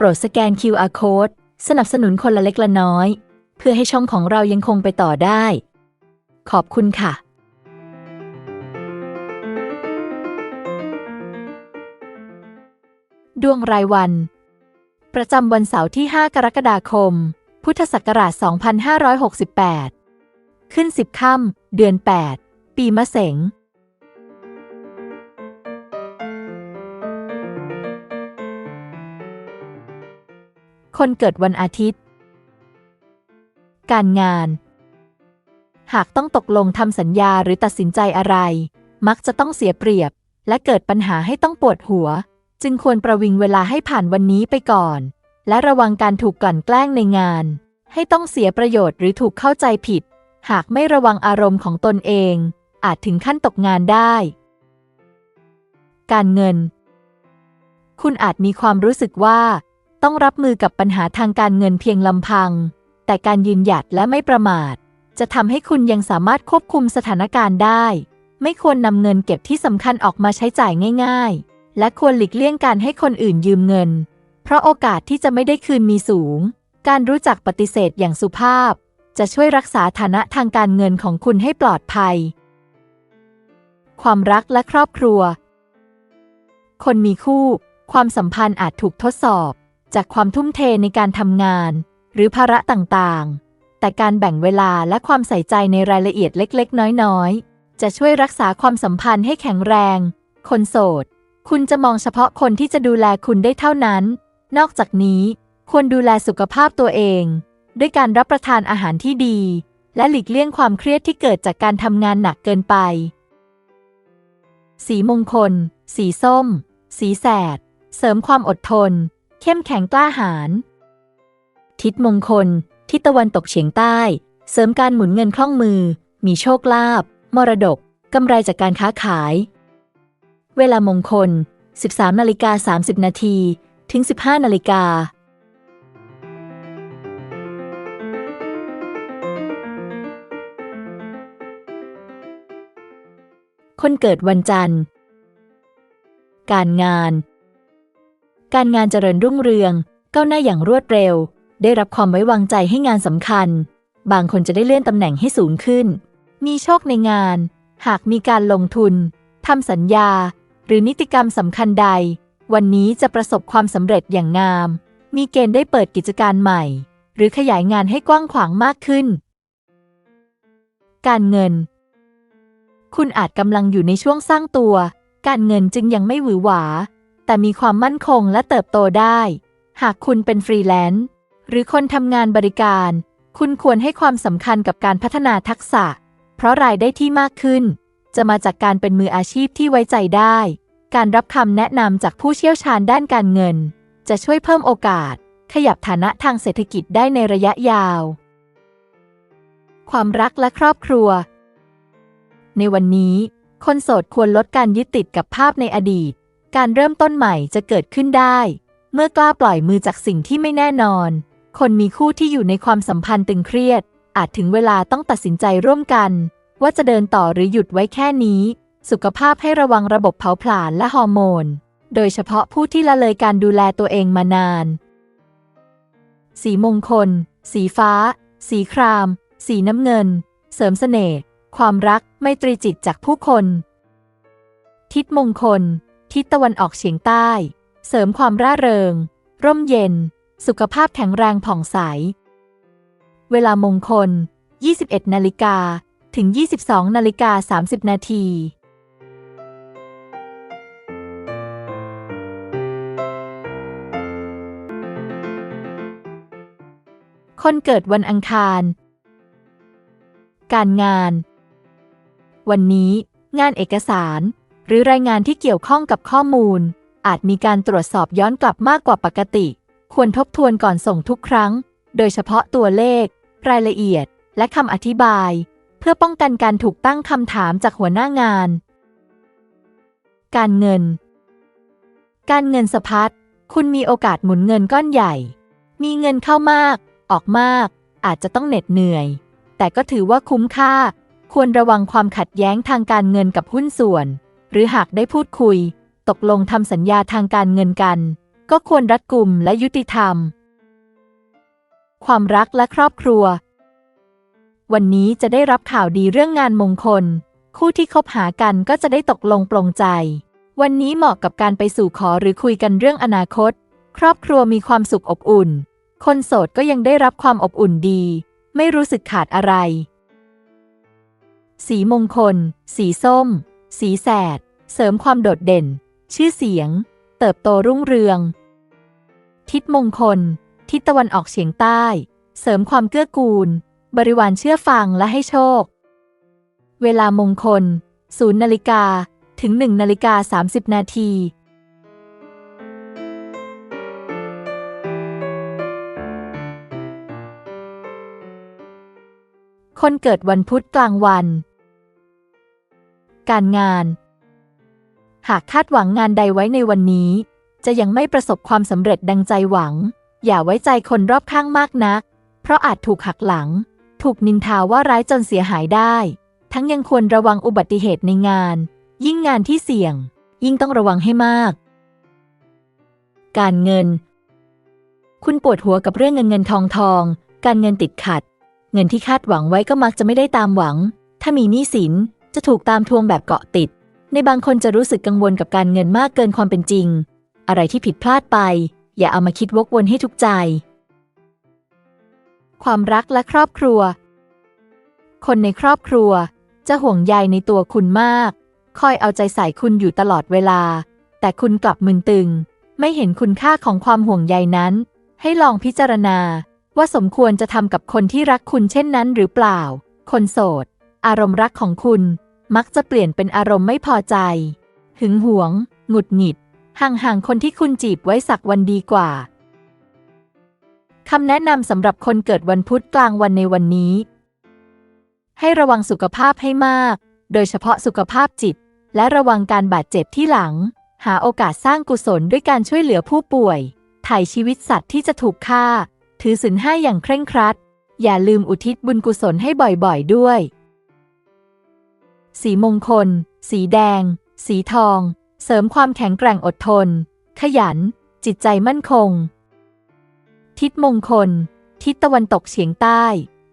โปรดสแกน QR Code สนับสนุนคนละเล็กละน้อย เพื่อให้ช่องของเรายังคงไปต่อได้ ขอบคุณค่ะดวงรายวัน ประจำวันเสาร์ที่ 5 กรกฎาคม พุทธศักราช 2568 ขึ้น 10 ค่ำ เดือน 8 ปีมะเสง คนเกิดวันอาทิตย์ การงาน หากต้องตกลงทำสัญญาหรือตัดสินใจอะไร มักจะต้องเสียเปรียบ และเกิดปัญหาให้ต้องปวดหัว จึงควรประวิงเวลาให้ผ่านวันนี้ไปก่อน และระวังการถูกกลั่นแกล้งในงาน ให้ต้องเสียประโยชน์หรือถูกเข้าใจผิด หากไม่ระวังอารมณ์ของตนเอง อาจถึงขั้นตกงานได้ การเงินคุณอาจมีความรู้สึกว่า ต้องรับมือกับปัญหาทางการเงินเพียงลำพัง แต่การยืนหยัดและไม่ประมาท จะทำให้คุณยังสามารถควบคุมสถานการณ์ได้ ไม่ควรนำเงินเก็บที่สำคัญออกมาใช้จ่ายง่าย ๆ และควรหลีกเลี่ยงการให้คนอื่นยืมเงิน เพราะโอกาสที่จะไม่ได้คืนมีสูง การรู้จักปฏิเสธอย่างสุภาพ จะช่วยรักษาฐานะทางการเงินของคุณให้ปลอดภัย ความรักและครอบครัว คนมีคู่ ความสัมพันธ์อาจถูกทดสอบ จากความทุ่มเทในการทำงาน หรือภาระต่างๆ แต่การแบ่งเวลาและความใส่ใจในรายละเอียดเล็ก ๆ น้อย ๆ จะช่วยรักษาความสัมพันธ์ให้แข็งแรง คนโสด คุณจะมองเฉพาะคนที่จะดูแลคุณได้เท่านั้น นอกจากนี้ควรดูแลสุขภาพตัวเอง ด้วยการรับประทานอาหารที่ดี และหลีกเลี่ยงความเครียดที่เกิดจากการทำงานหนักเกินไป สีมงคล สีส้ม สีแสด เสริมความอดทน เข้มแข็งกล้าหาญ ทิศมงคล ทิศตะวันตกเฉียงใต้ เสริมการหมุนเงินคล่องมือ มีโชคลาภ มรดก กำไรจากการค้าขาย เวลามงคล 13นาฬิกา30 นาทีถึง 15นาฬิกาคนเกิดวันจันทร์ การงาน การงานเจริญรุ่งเรือง ก้าวหน้าอย่างรวดเร็ว ได้รับความไว้วางใจให้งานสำคัญ บางคนจะได้เลื่อนตำแหน่งให้สูงขึ้น มีโชคในงาน หากมีการลงทุนทำสัญญา หรือนิติกรรมสำคัญใด วันนี้จะประสบความสำเร็จอย่างงาม มีเกณฑ์ได้เปิดกิจการใหม่ หรือขยายงานให้กว้างขวางมากขึ้น การเงิน คุณอาจกำลังอยู่ในช่วงสร้างตัว การเงินจึงยังไม่หวือหวา แต่มีความมั่นคงและเติบโตได้ หากคุณเป็นฟรีแลนซ์หรือคนทำงานบริการ คุณควรให้ความสำคัญกับการพัฒนาทักษะ เพราะรายได้ที่มากขึ้น จะมาจากการเป็นมืออาชีพที่ไว้ใจได้ การรับคำแนะนำจากผู้เชี่ยวชาญด้านการเงิน จะช่วยเพิ่มโอกาส ขยับฐานะทางเศรษฐกิจได้ในระยะยาว ความรักและครอบครัว ในวันนี้ คนโสดควรลดการยึดติดกับภาพในอดีต การเริ่มต้นใหม่จะเกิดขึ้นได้ เมื่อกล้าปล่อยมือจากสิ่งที่ไม่แน่นอน คนมีคู่ที่อยู่ในความสัมพันธ์ตึงเครียด อาจถึงเวลาต้องตัดสินใจร่วมกัน ว่าจะเดินต่อหรือหยุดไว้แค่นี้ สุขภาพให้ระวังระบบเผาผลาญและฮอร์โมน โดยเฉพาะผู้ที่ละเลยการดูแลตัวเองมานาน สีมงคล สีฟ้า สีคราม สีน้ำเงิน เสริมเสน่ห์ความรักไมตรีจิตจากผู้คน ทิศมงคล ทิศตะวันออกเฉียงใต้ เสริมความร่าเริง ร่มเย็น สุขภาพแข็งแรงผ่องใส เวลามงคล 21 นาฬิกา ถึง 22 นาฬิกา 30 นาทีคนเกิดวันอังคาร การงาน วันนี้งานเอกสาร หรือรายงานที่เกี่ยวข้องกับข้อมูล อาจมีการตรวจสอบย้อนกลับมากกว่าปกติ ควรทบทวนก่อนส่งทุกครั้ง โดยเฉพาะตัวเลข รายละเอียด และคำอธิบาย เพื่อป้องกันการถูกตั้งคำถามจากหัวหน้างาน การเงิน การเงินสะพัดคุณมีโอกาสหมุนเงินก้อนใหญ่ มีเงินเข้ามาก ออกมาก อาจจะต้องเหน็ดเหนื่อย แต่ก็ถือว่าคุ้มค่า ควรระวังความขัดแย้งทางการเงินกับหุ้นส่วน หรือหากได้พูดคุย ตกลงทำสัญญาทางการเงินกัน ก็ควรรัดกุมและยุติธรรม ความรักและครอบครัว วันนี้จะได้รับข่าวดีเรื่องงานมงคล คู่ที่คบหากันก็จะได้ตกลงปลงใจ วันนี้เหมาะกับการไปสู่ขอหรือคุยกันเรื่องอนาคต ครอบครัวมีความสุขอบอุ่น คนโสดก็ยังได้รับความอบอุ่นดี ไม่รู้สึกขาดอะไร สีมงคล สีส้ม สีแสด เสริมความโดดเด่น ชื่อเสียง เติบโตรุ่งเรือง ทิศมงคล ทิศตะวันออกเฉียงใต้ เสริมความเกื้อกูล บริวารเชื่อฟังและให้โชค เวลามงคล0นาฬิกา ถึง1นาฬิกา30นาทีคนเกิดวันพุธกลางวัน การงาน หากคาดหวังงานใดไว้ในวันนี้ จะยังไม่ประสบความสำเร็จดังใจหวัง อย่าไว้ใจคนรอบข้างมากนัก เพราะอาจถูกหักหลัง ถูกนินทาว่าร้ายจนเสียหายได้ ทั้งยังควรระวังอุบัติเหตุในงาน ยิ่งงานที่เสี่ยง ยิ่งต้องระวังให้มาก การเงิน คุณปวดหัวกับเรื่องเงินเงินทองทอง การเงินติดขัด เงินที่คาดหวังไว้ก็มักจะไม่ได้ตามหวัง ถ้ามีหนี้สิน จะถูกตามทวงแบบเกาะติด ในบางคนจะรู้สึกกังวลกับการเงินมากเกินความเป็นจริง อะไรที่ผิดพลาดไป อย่าเอามาคิดวกวนให้ทุกข์ใจ ความรักและครอบครัว คนในครอบครัวจะห่วงใยในตัวคุณมาก คอยเอาใจใส่คุณอยู่ตลอดเวลา แต่คุณกลับมึนตึง ไม่เห็นคุณค่าของความห่วงใยนั้น ให้ลองพิจารณา ว่าสมควรจะทำกับคนที่รักคุณเช่นนั้นหรือเปล่า คนโสด อารมณ์รักของคุณมักจะเปลี่ยนเป็นอารมณ์ไม่พอใจ หึงหวง หงุดหงิด ห่างๆ คนที่คุณจีบไว้สักวันดีกว่า คำแนะนำสำหรับคนเกิดวันพุธกลางวันในวันนี้ ให้ระวังสุขภาพให้มาก โดยเฉพาะสุขภาพจิต และระวังการบาดเจ็บที่หลัง หาโอกาสสร้างกุศลด้วยการช่วยเหลือผู้ป่วย ถ่ายชีวิตสัตว์ที่จะถูกฆ่า ถือศีลห้าอย่างเคร่งครัด อย่าลืมอุทิศบุญกุศลให้บ่อยๆ ด้วย สีมงคล สีแดง สีทอง เสริมความแข็งแกร่งอดทน ขยัน จิตใจมั่นคง ทิศมงคล ทิศตะวันตกเฉียงใต้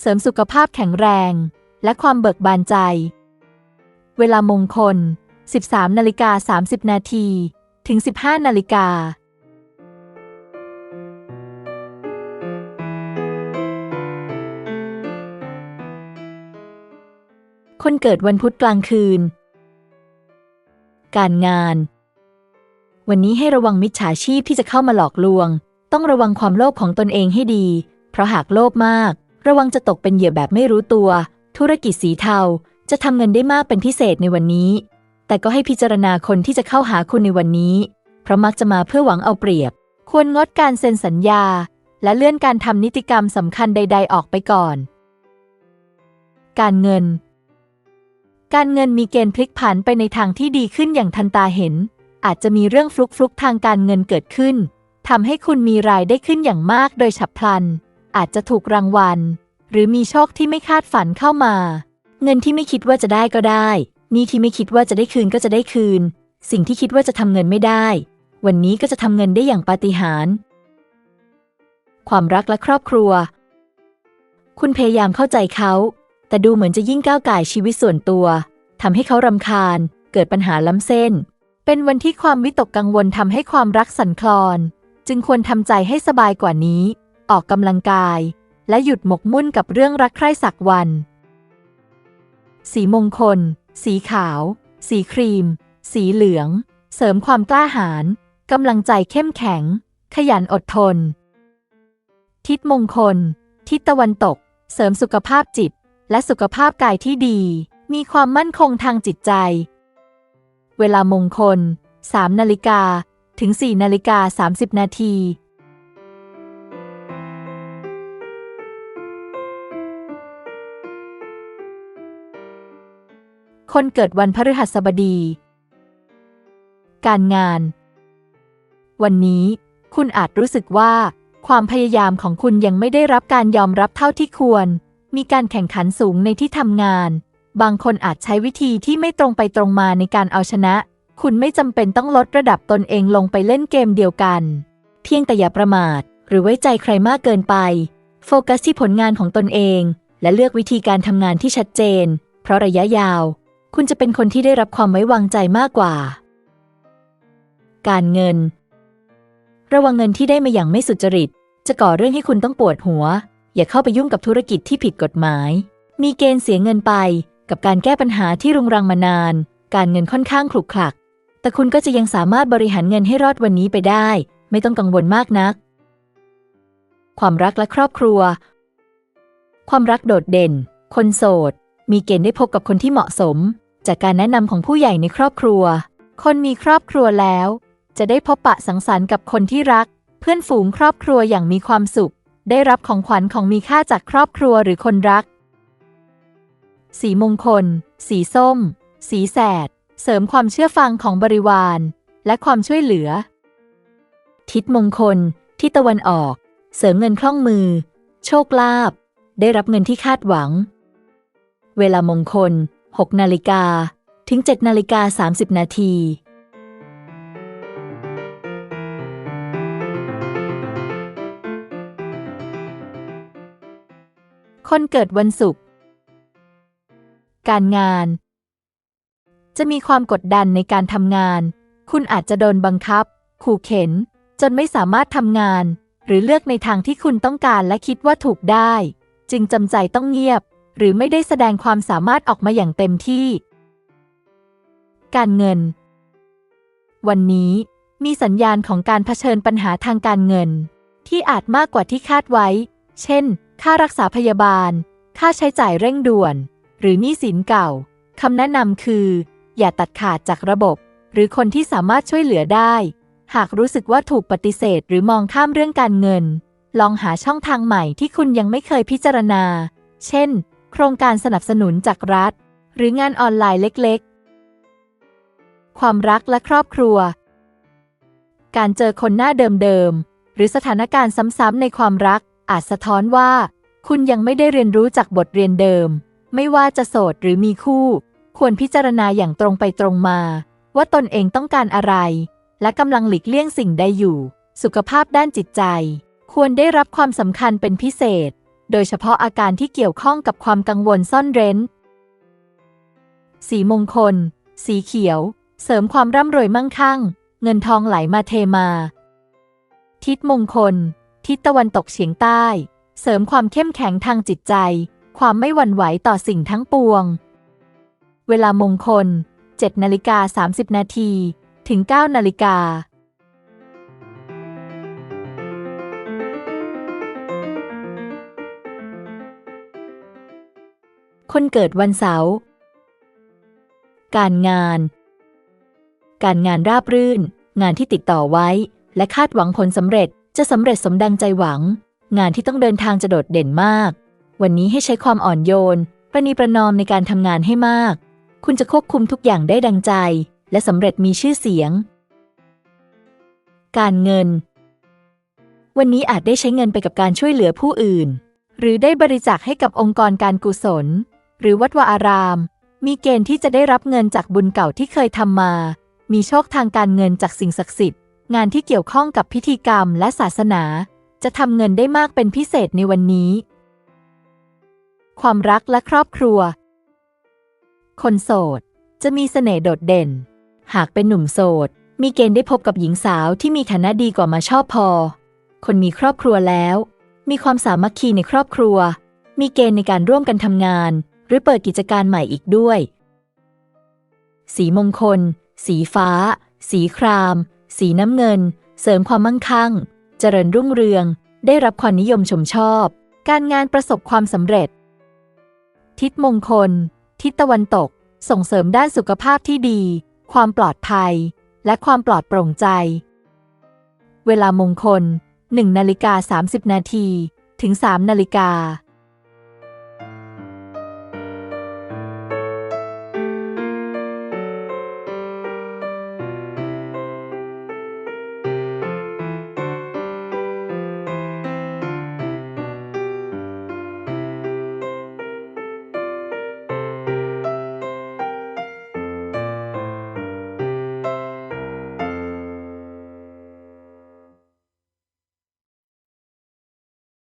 เสริมสุขภาพแข็งแรง และความเบิกบานใจ เวลามงคล 13นาฬิกา30นาทีถึง 15นาฬิกา คนเกิดวันพุธกลางคืน การงาน วันนี้ให้ระวังมิจฉาชีพที่จะเข้ามาหลอกลวง ต้องระวังความโลภของตนเองให้ดี เพราะหากโลภมาก ระวังจะตกเป็นเหยื่อแบบไม่รู้ตัว ธุรกิจสีเทาจะทำเงินได้มากเป็นพิเศษในวันนี้ แต่ก็ให้พิจารณาคนที่จะเข้าหาคุณในวันนี้ เพราะมักจะมาเพื่อหวังเอาเปรียบ ควรงดการเซ็นสัญญา และเลื่อนการทำนิติกรรมสำคัญใด ๆ ออกไปก่อน การเงิน การเงินมีเกณฑ์พลิกผันไปในทางที่ดีขึ้นอย่างทันตาเห็น อาจจะมีเรื่องฟลุกฟลุกทางการเงินเกิดขึ้นทำให้คุณมีรายได้ขึ้นอย่างมากโดยฉับพลัน อาจจะถูกรางวัล หรือมีโชคที่ไม่คาดฝันเข้ามา เงินที่ไม่คิดว่าจะได้ก็ได้ นี่ที่ไม่คิดว่าจะได้คืนก็จะได้คืน สิ่งที่คิดว่าจะทำเงินไม่ได้ วันนี้ก็จะทำเงินได้อย่างปาฏิหาริย์ความรักและครอบครัว คุณพยายามเข้าใจเขา แต่ดูเหมือนจะยิ่งก้าวไก่ชีวิตส่วนตัวทำให้เขารำคาญ เกิดปัญหาล้ำเส้น เป็นวันที่ความวิตกกังวลทำให้ความรักสั่นคลอน จึงควรทำใจให้สบายกว่านี้ ออกกำลังกาย และหยุดหมกมุ่นกับเรื่องรักใคร่สักวัน สีมงคล สีขาว สีครีม สีเหลือง เสริมความกล้าหาญกำลังใจเข้มแข็ง ขยันอดทน ทิศมงคล ทิศตะวันตก เสริมสุขภาพจิต และสุขภาพกายที่ดี มีความมั่นคงทางจิตใจ เวลามงคล 3 นาฬิกา ถึง 4 นาฬิกา 30 นาทีคนเกิดวันพฤหัสบดี การงาน วันนี้ คุณอาจรู้สึกว่า ความพยายามของคุณยังไม่ได้รับการยอมรับเท่าที่ควร มีการแข่งขันสูงในที่ทำงาน บางคนอาจใช้วิธีที่ไม่ตรงไปตรงมาในการเอาชนะ คุณไม่จำเป็นต้องลดระดับตนเองลงไปเล่นเกมเดียวกัน เพียงแต่อย่าประมาท หรือไว้ใจใครมากเกินไป โฟกัสที่ผลงานของตนเอง และเลือกวิธีการทำงานที่ชัดเจน เพราะระยะยาว คุณจะเป็นคนที่ได้รับความไว้วางใจมากกว่า การเงิน ระวังเงินที่ได้มาอย่างไม่สุจริต จะก่อเรื่องให้คุณต้องปวดหัว อย่าเข้าไปยุ่งกับธุรกิจที่ผิดกฎหมาย มีเกณฑ์เสียเงินไป กับการแก้ปัญหาที่รุงรังมานาน การเงินค่อนข้างขลุกขลัก แต่คุณก็จะยังสามารถบริหารเงินให้รอดวันนี้ไปได้ ไม่ต้องกังวลมากนัก ความรักและครอบครัว ความรักโดดเด่น คนโสด มีเกณฑ์ได้พบกับคนที่เหมาะสม จากการแนะนำของผู้ใหญ่ในครอบครัว คนมีครอบครัวแล้ว จะได้พบปะสังสรรค์กับคนที่รัก เพื่อนฝูงครอบครัวอย่างมีความสุข ได้รับของขวัญของมีค่าจากครอบครัวหรือคนรัก สีมงคล สีส้ม สีแสด เสริมความเชื่อฟังของบริวาร และความช่วยเหลือ ทิศมงคลที่ตะวันออก เสริมเงินคล่องมือ โชคลาภ ได้รับเงินที่คาดหวัง เวลามงคล 6 นาฬิกา ถึง 7 นาฬิกา 30 นาที คนเกิดวันศุกร์ การงาน จะมีความกดดันในการทำงาน คุณอาจจะโดนบังคับ ขู่เข็น จนไม่สามารถทำงาน หรือเลือกในทางที่คุณต้องการและคิดว่าถูกได้ จึงจำใจต้องเงียบ หรือไม่ได้แสดงความสามารถออกมาอย่างเต็มที่ การเงิน วันนี้มีสัญญาณของการเผชิญปัญหาทางการเงิน ที่อาจมากกว่าที่คาดไว้ เช่น ค่ารักษาพยาบาล ค่าใช้จ่ายเร่งด่วน หรือหนี้สินเก่าคำแนะนำคือ อย่าตัดขาดจากระบบ หรือคนที่สามารถช่วยเหลือได้ หากรู้สึกว่าถูกปฏิเสธหรือมองข้ามเรื่องการเงิน ลองหาช่องทางใหม่ที่คุณยังไม่เคยพิจารณา เช่น โครงการสนับสนุนจากรัฐ หรืองานออนไลน์เล็กๆ ความรักและครอบครัว การเจอคนหน้าเดิมๆหรือสถานการณ์ซ้ำๆในความรัก อาจสะท้อนว่า คุณยังไม่ได้เรียนรู้จากบทเรียนเดิม ไม่ว่าจะโสดหรือมีคู่ ควรพิจารณาอย่างตรงไปตรงมา ว่าตนเองต้องการอะไร และกำลังหลีกเลี่ยงสิ่งใดอยู่ สุขภาพด้านจิตใจ ควรได้รับความสำคัญเป็นพิเศษ โดยเฉพาะอาการที่เกี่ยวข้องกับความกังวลซ่อนเร้น สีมงคล สีเขียว เสริมความร่ำรวยมั่งคั่ง เงินทองไหลมาเทมา ทิศมงคล ทิศตะวันตกเฉียงใต้ เสริมความเข้มแข็งทางจิตใจ ความไม่หวั่นไหวต่อสิ่งทั้งปวง เวลามงคล 7นาฬิกา30 นาที ถึง 9นาฬิกาคนเกิดวันเสาร์ การงาน การงานราบรื่น งานที่ติดต่อไว้ และคาดหวังผลสำเร็จ จะสำเร็จสมดังใจหวัง งานที่ต้องเดินทางจะโดดเด่นมาก วันนี้ให้ใช้ความอ่อนโยน ประนีประนอมในการทำงานให้มาก คุณจะควบคุมทุกอย่างได้ดังใจ และสำเร็จมีชื่อเสียง การเงิน วันนี้อาจได้ใช้เงินไปกับการช่วยเหลือผู้อื่น หรือได้บริจาคให้กับองค์กรการกุศล หรือวัดวาอาราม มีเกณฑ์ที่จะได้รับเงินจากบุญเก่าที่เคยทำมา มีโชคทางการเงินจากสิ่งศักดิ์สิทธิ์ งานที่เกี่ยวข้องกับพิธีกรรมและศาสนา จะทำเงินได้มากเป็นพิเศษในวันนี้ ความรักและครอบครัว คนโสด จะมีเสน่ห์โดดเด่น หากเป็นหนุ่มโสด มีเกณฑ์ได้พบกับหญิงสาวที่มีฐานะดีกว่ามาชอบพอ คนมีครอบครัวแล้ว มีความสามัคคีในครอบครัว มีเกณฑ์ในการร่วมกันทำงาน หรือเปิดกิจการใหม่อีกด้วย สีมงคล สีฟ้า สีคราม สีน้ำเงิน เสริมความมั่งคั่ง เจริญรุ่งเรือง ได้รับความนิยมชมชอบ การงานประสบความสำเร็จ ทิศมงคล ทิศตะวันตก ส่งเสริมด้านสุขภาพที่ดี ความปลอดภัย และความปลอดโปร่งใจ เวลามงคล 1นาฬิกา30 นาที ถึง 3 นาฬิกา